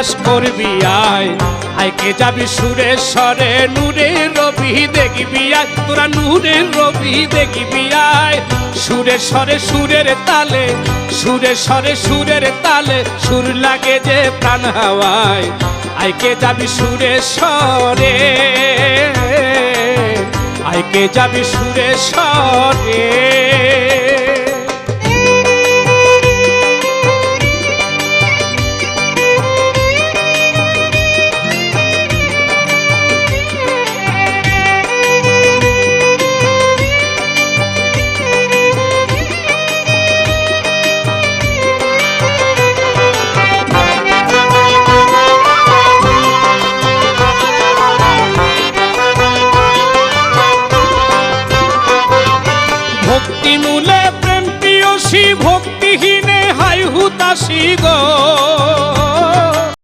উল্লাস করবি আয়। আইকে যাবি সুরে সরে নূরের রবি দেখবি আয়। তোরা নূরের রবি দেখবি আয়। সুরে সরে সুরের তালে সুরে সরে সুরের তালে সুর লাগে যে প্রাণ হাওয়ায়। আইকে যাবি সুরে সরে আইকে যাবি সুরে সরে ভক্তি মূলে প্রেম প্রিয়সী ভক্তিহীনে হাই হুতাসী গো।